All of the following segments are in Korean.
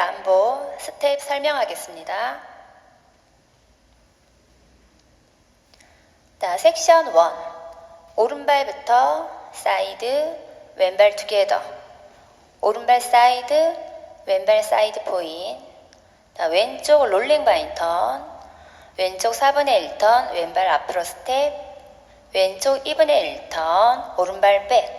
람보 스텝 설명하겠습니다. 자, 섹션 1. 오른발부터 사이드, 왼발 투게더. 오른발 사이드, 왼발 사이드 포인. 자, 왼쪽 롤링 바인턴. 왼쪽 4분의 1턴, 왼발 앞으로 스텝. 왼쪽 2분의 1턴, 오른발 백.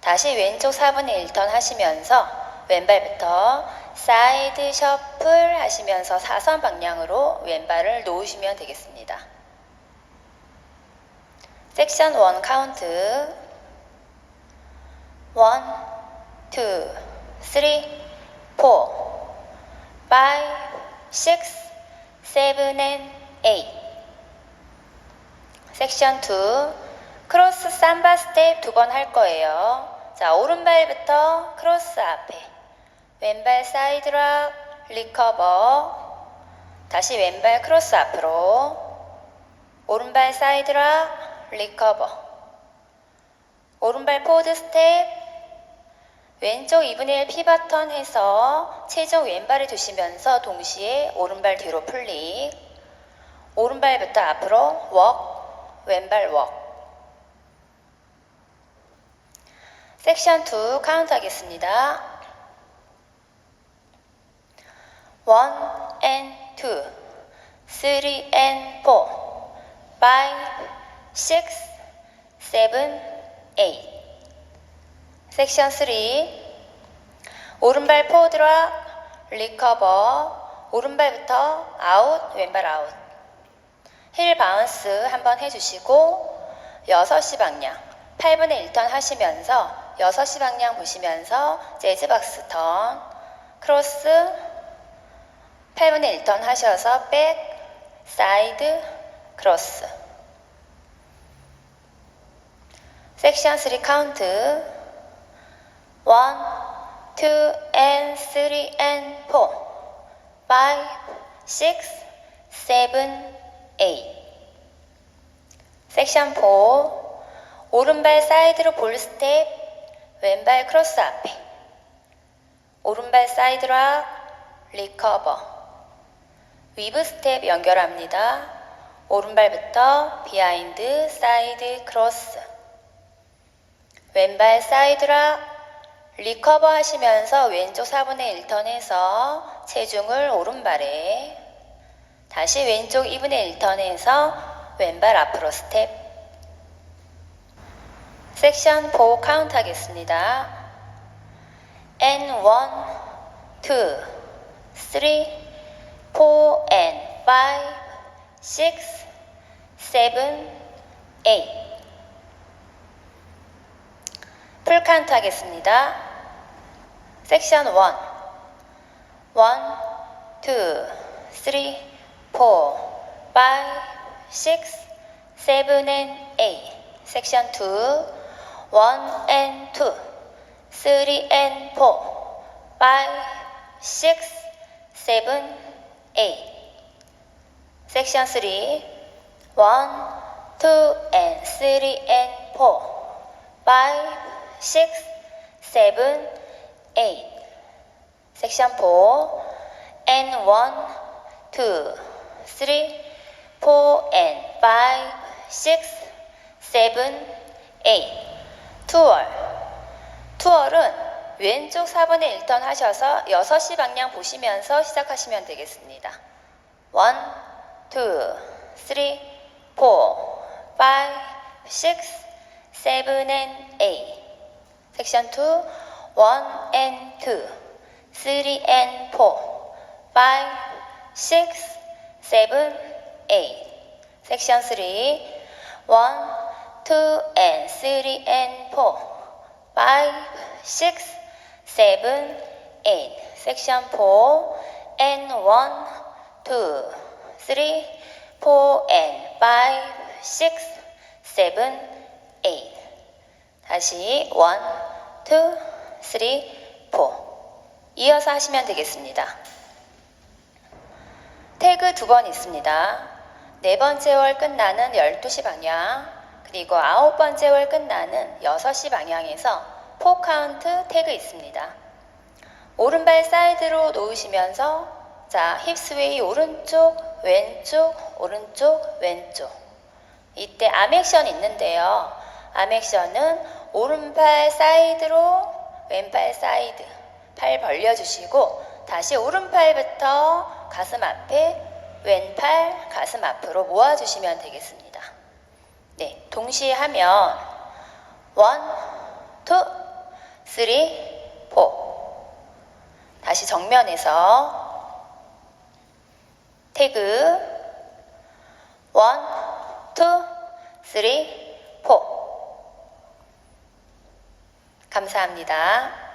다시 왼쪽 4분의 1턴 하시면서 왼발부터 사이드 셔플 하시면서 사선 방향으로 왼발을 놓으시면 되겠습니다. 섹션 1 카운트 1, 2, 3, 4, 5, 6, 7, and 8 섹션 2 크로스 삼바 스텝 두 번 할 거예요. 자, 오른발부터 크로스 앞에 왼발 사이드 락 리커버. 다시 왼발 크로스 앞으로. 오른발 사이드 락 리커버. 오른발 포드 스텝. 왼쪽 2분의 1 피바턴 해서 체중 왼발에 두시면서 동시에 오른발 뒤로 풀릭. 오른발부터 앞으로 웍 왼발 웍 섹션 2 카운트 하겠습니다. 1 and 2, 3 and 4, 5, 6, 7, 8. 섹션 3 오른발 포드락 리커버 오른발부터 아웃 왼발 아웃 힐 바운스 한번 해주시고 6시 방향 8분의 1턴 하시면서 6시 방향 보시면서 재즈박스 턴 크로스 8분의 1턴 하셔서 백 사이드 크로스 섹션 3 카운트 1, 2 and 3 and 4 5, 6, 7, 8 섹션 4 오른발 사이드로 볼 스텝 왼발 크로스 앞에. 오른발 사이드락 리커버 위브 스텝 연결합니다. 오른발부터 비하인드 사이드 크로스 왼발 사이드락 리커버 하시면서 왼쪽 4분의 1턴에서 체중을 오른발에 다시 왼쪽 2분의 1턴에서 왼발 앞으로 스텝 섹션 4 카운트 하겠습니다. N 1, 2, 3, 4, and 5, 6, 7, 8. 풀 카운트 하겠습니다. 섹션 1, 1, 2, 3, 4, 5, 6, 7, and 8. 섹션 2, 1 and 2, 3 and 4, 5, 6, 7, 8. 섹션 3, 1, 2 and 3 and 4, 5, 6, 7, 8. 섹션 4, and 1, 2, 3, 4 and 5, 6, 7, 8. 투월. 투월은 왼쪽 4분의 1턴 하셔서 6시 방향 보시면서 시작하시면 되겠습니다. 1, 2, 3, 4, 5, 6, 7, and 8. 섹션 2, 1 and 2, 3 and 4, 5, 6, 7, 8. 섹션 3, 1, 2 and 3 and 4, 5, 6, 7, 8. 섹션 4 and 1, 2, 3, 4 and 5, 6, 7, 8. 다시 1, 2, 3, 4. 이어서 하시면 되겠습니다. 태그 두 번 있습니다. 네 번째 월 끝나는 12시 방향, 그리고 아홉 번째 월 끝나는 6시 방향에서 4카운트 태그 있습니다. 1, 오른발 사이드로 놓으시면서 자, 힙스웨이 오른쪽, 왼쪽, 오른쪽, 왼쪽. 이때 암액션 있는데요. 암액션은 오른발 사이드로 왼발 사이드 팔 벌려주시고 다시 오른팔부터 가슴 앞에 왼팔 가슴 앞으로 모아주시면 되겠습니다. 네, 동시에 하면 원, 투, 쓰리, 포. 다시 정면에서 태그 원, 투, 쓰리, 포. 감사합니다.